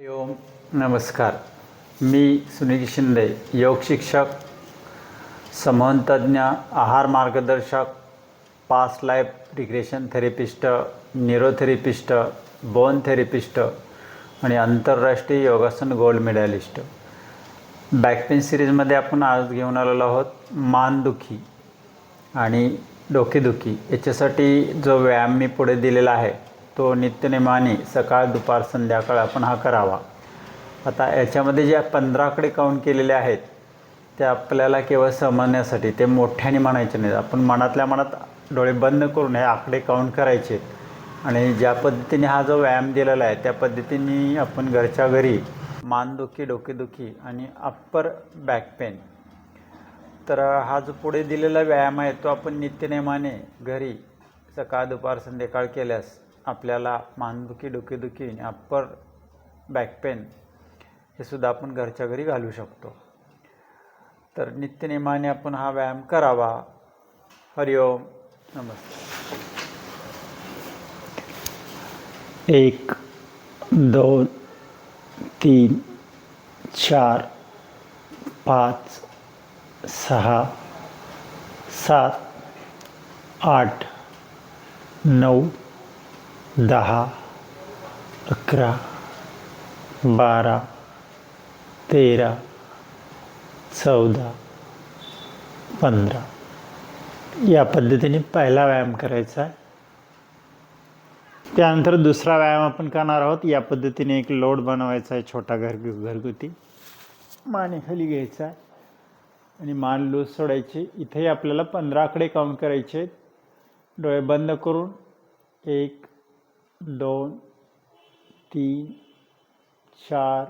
ओम नमस्कार. मी सुनील शिंदे योग शिक्षक समंतज्ञ आहार मार्गदर्शक past life regression therapist neurotherapist bone therapist आणि आंतरराष्ट्रीय योगासन गोल्ड मेडॅलिस्ट बॅकपेन सिरीजमध्ये आपण आज घेऊन आलेलो आहोत मानदुखी आणि डोकेदुखी. याच्यासाठी जो व्यायाम मी पुढे दिलेला आहे तो नित्यनेमाने सकाळ दुपार संध्याकाळ आपण हा करावा. आता याच्यामध्ये ज्या पंधराकडे काउंट केलेले आहेत ते आपल्याला केवळ समजण्यासाठी ते मोठ्याने म्हणायचे नाहीत. आपण मनातल्या मनात डोळे बंद करून हे आकडे काउंट करायचे. आणि ज्या पद्धतीने हा जो व्यायाम दिलेला आहे त्या पद्धतीने आपण घरच्या घरी मानदुखी डोकेदुखी आणि अप्पर बॅक पेन तर हा जो पुढे दिलेला व्यायाम आहे तो आपण नित्यनेमाने घरी सकाळ दुपार संध्याकाळ केल्यास आपल्याला मानदुखी डोकेदुखी आणि अप्पर बॅक पेन हे सुद्धा आपण घरच्या घरी घालू शकतो. तर नित्यनेमाने आपण हा व्यायाम करावा. हरिओम. नमस्ते एक दोन तीन चार पाच सहा सात आठ नऊ दहा अकरा बारा तेरा चौदा पंधरा. या पद्धतीने पहिला व्यायाम करायचा आहे. त्यानंतर दुसरा व्यायाम आपण करणार आहोत. या पद्धतीने एक लोड बनवायचा आहे छोटा घर घरगुती. मानेखाली घ्यायचा आहे. आणि मान लूज सोडायची. इथेही आपल्याला पंधरा आकडे काउंट करायचे डोळे बंद करून एक दोन तीन चार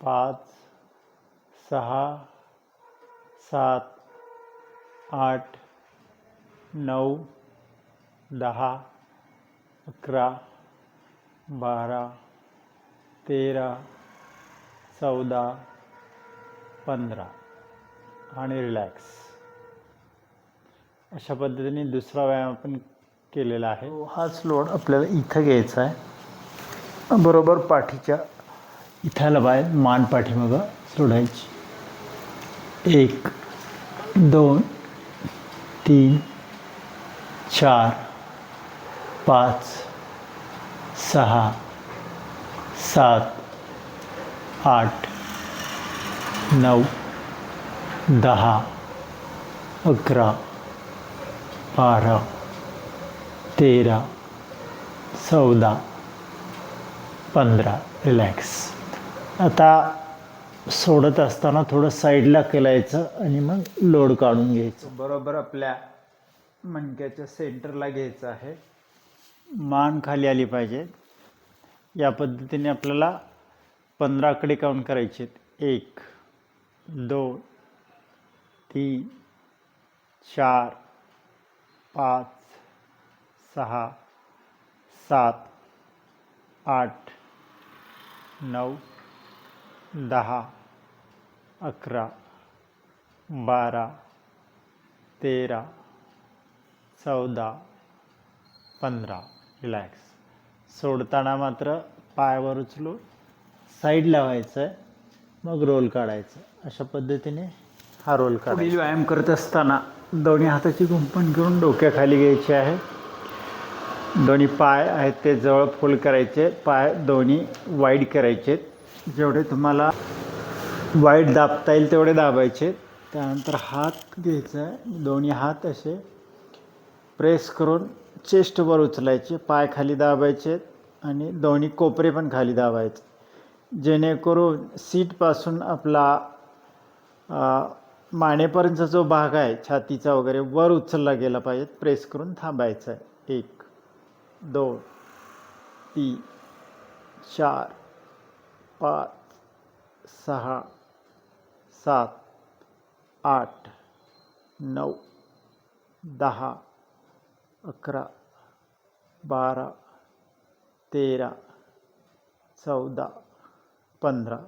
पाच सहा सात आठ नऊ दहा अकरा बारा तेरा चौदा पंधरा आणि रिलॅक्स. अशा पद्धतीने दुसरा व्यायाम आपण केलेला आहे. हो, हाच लोड आपल्याला इथं घ्यायचा आहे. बरोबर पाठीच्या इथं बाहेर मान पाठीमागं सोडायची. एक दोन तीन चार पाच सहा सात आठ नऊ दहा अकरा बारा तेरा चौदा पंधरा. रिलॅक्स आता सोडत असताना थोडं साईडला केलायचं आणि मग लोड काढून घ्यायचं. बरोबर आपल्या मणक्याच्या सेंटरला घ्यायचं आहे. मान खाली आली पाहिजे. या पद्धतीने आपल्याला पंधराकडे काउंट करायचे एक दोन तीन चार पाच सहा सात आठ नऊ दहा अकरा बारा तेरा चौदा पंधरा. रिलॅक्स सोडताना मात्र पायावर उचलून साईड लावायचं आहे मग रोल काढायचं. अशा पद्धतीने हा रोल काढायचा. व्यायाम करत असताना दोन्ही हाताची कुंपण करून डोक्याखाली घ्यायची आहे. दोन्ही पाय आहेत ते जवळ फोल्ड करायचे पाय दोन्ही वाईड करायचे. जेवढे तुम्हाला वाईड दाबता येईल तेवढे दाबायचे. त्यानंतर हात घ्यायचा आहे. दोन्ही हात असे प्रेस करून चेस्टवर उचलायचे पाय खाली दाबायचे आणि दोन्ही कोपरे पण खाली दाबायचे. जेणेकरून सीटपासून आपला मानेपर्यंतचा जो भाग आहे छातीचा वगैरे वर उचलला गेला पाहिजे प्रेस करून थांबायचं आहे. एक. दोन तीन चार पाच सहा सात आठ नऊ दहा अकरा बारा तेरा चौदा पंधरा.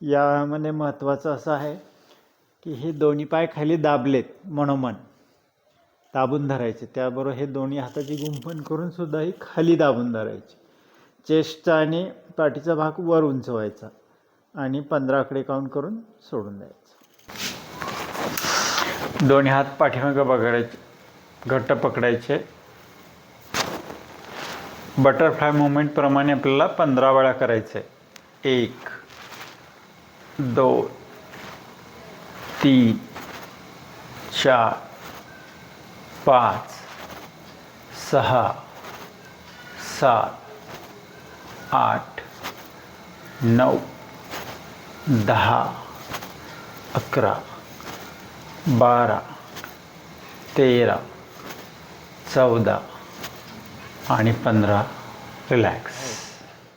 यामध्ये महत्त्वाचं असं आहे की हे दोन्ही पाय खाली दाबलेत मनोमन. दाबून धरायचे. त्याबरोबर हे दोन्ही हाताची गुंफण करून सुद्धा ही खाली दाबून धरायची. चेस्टचा आणि पाठीचा भाग वर उंचवायचा आणि पंधराकडे काउंट करून सोडून द्यायचं. दोन्ही हात पाठीमागं बघायचे घट्ट पकडायचे. बटरफ्लाय मुवमेंटप्रमाणे आपल्याला पंधरा वेळा करायचं. आहे एक दोन तीन चार पाच सहा सात आठ नऊ दहा अकरा बारा तेरा चौदा आणि पंधरा. रिलॅक्स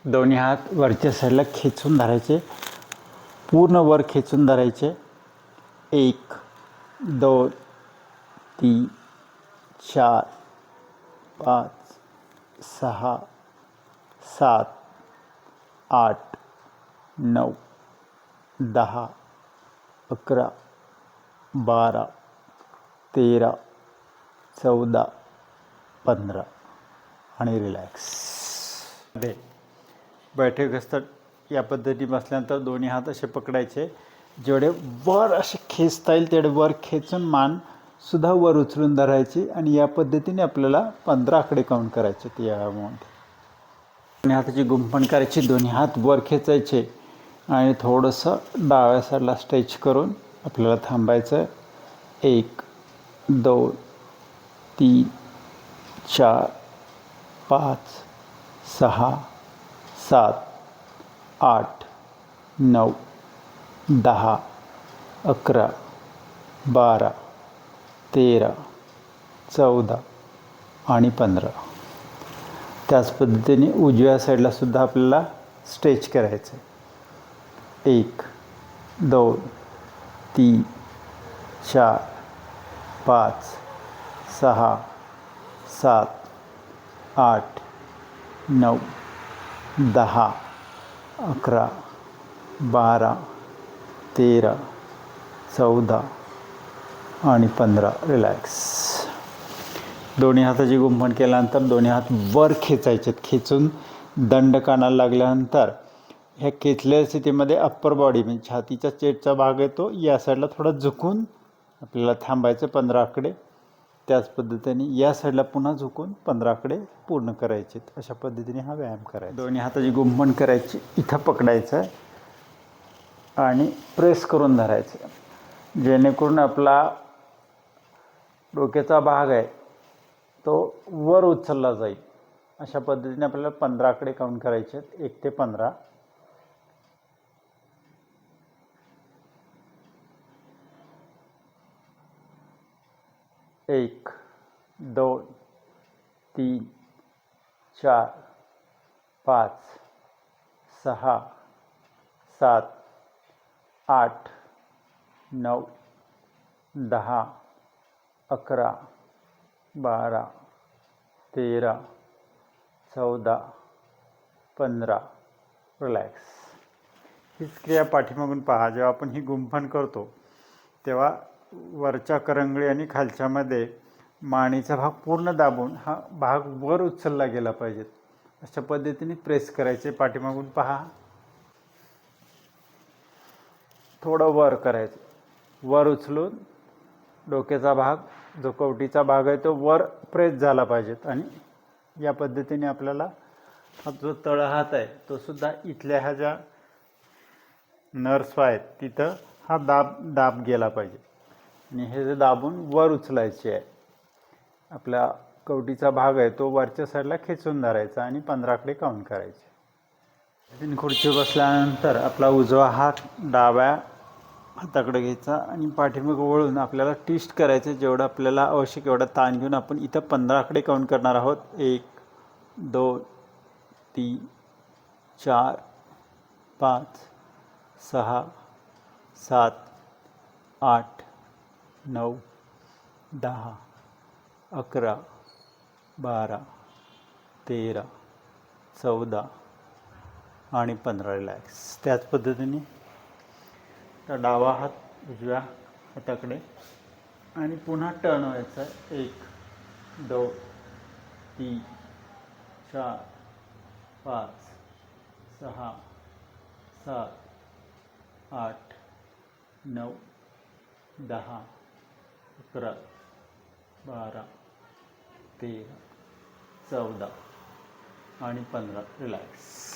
दोन्ही हात वरच्या साईडला खेचून धरायचे. पूर्ण वर खेचून धरायचे. एक दोन तीन चार पाच सहा सात आठ नऊ दहा अकरा बारा तेरा चौदा पंधरा. आणि रिलॅक्स दे. बैठक असतात या पद्धती बसल्यानंतर दोन्ही हात असे पकडायचे. जेवढे वर असे खेचता येईल तेवढे वर खेचून मान सुद्धा वर उचलून धरायची आणि या पद्धतीने आपल्याला पंधरा आकडे काउंट करायचे ते या अमाऊंट दोन्ही हाताची गुंफण करायची दोन्ही हात वर खेचायचे आणि थोडंसं डाव्या साईडला स्ट्रेच करून आपल्याला थांबायचं. एक दोन तीन चार पाच सहा सात आठ नऊ दहा अकरा बारा तेरा चौदा आणि पंधरा. त्याच पद्धतीने उजव्या साईडला सुद्धा आपल्याला स्ट्रेच करायचं आहे. एक दोन तीन चार पाच सहा सात आठ नऊ दहा अकरा बारा तेरा चौदा आणि पंधरा रिलॅक्स दोन्ही हाताची गुंफण केल्यानंतर दोन्ही हात वर खेचायचे खेचून दंड कानाला लागल्यानंतर ह्या खेचलेल्या स्थितीमध्ये अप्पर बॉडी म्हणजे छातीचा चेटचा भाग येतो. या साईडला थोडा झुकून आपल्याला थांबायचं पंधरा आकडे. त्याच पद्धतीने या साईडला पुन्हा झुकून पंधरा आकडे पूर्ण करायचे अशा पद्धतीने हा व्यायाम करायचा. दोन्ही हाताची गुंफण करायची इथं पकडायचं आणि प्रेस करून धरायचं. जेणेकरून आपला डोक्याचा भाग आहे तो वर उचलला जाईल. अशा पद्धतीने आपल्याला पंधराकडे काउंट करायचे आहेत. एक ते पंधरा. एक दोन तीन चार पाच सहा सात आठ नऊ दहा अकरा बारा तेरा चौदा पंधरा. रिलॅक्स हीच क्रिया पाठीमागून पहा. जेव्हा आपण ही गुंफण करतो तेव्हा वरच्या करंगळी आणि खालच्यामध्ये मानेचा भाग पूर्ण दाबून हा भाग वर उचलला गेला पाहिजे. अशा पद्धतीने प्रेस करायचे. पाठीमागून पहा. थोडं वर करायचं. वर उचलून डोक्याचा भाग जो कवटीचा भाग आहे तो वर प्रेस झाला पाहिजेत आणि या पद्धतीने आपल्याला हा जो तळहात आहे तो सुद्धा इथल्या ह्या ज्या नर्स आहेत तिथं हा दाब दाब गेला पाहिजे. आणि हे जे दाबून वर उचलायचे आहे आपला कवटीचा भाग आहे तो वरच्या साईडला खेचून धरायचा आणि पंधराकडे काउंट करायचे. तीन खुर्ची बसल्यानंतर आपला उजवा हात डाव्या हाताकडे घ्यायचा आणि पाठीमाग वळून आपल्याला ट्विस्ट करायचं जेवढं आपल्याला आवश्यक एवढा ताण घेऊन आपण इथं पंधराकडे काउंट करणार आहोत. एक दोन तीन चार पाच सहा सात आठ नऊ दहा अकरा बारा तेरा चौदा आणि पंधरा. रिलॅक्स त्याच पद्धतीने तर डावा हात उजव्या हाताकडे आणि पुन्हा टर्न व्हायचा एक दोन तीन चार पाच सहा सात आठ नऊ दहा अकरा बारा तेरा चौदा आणि पंधरा. रिलॅक्स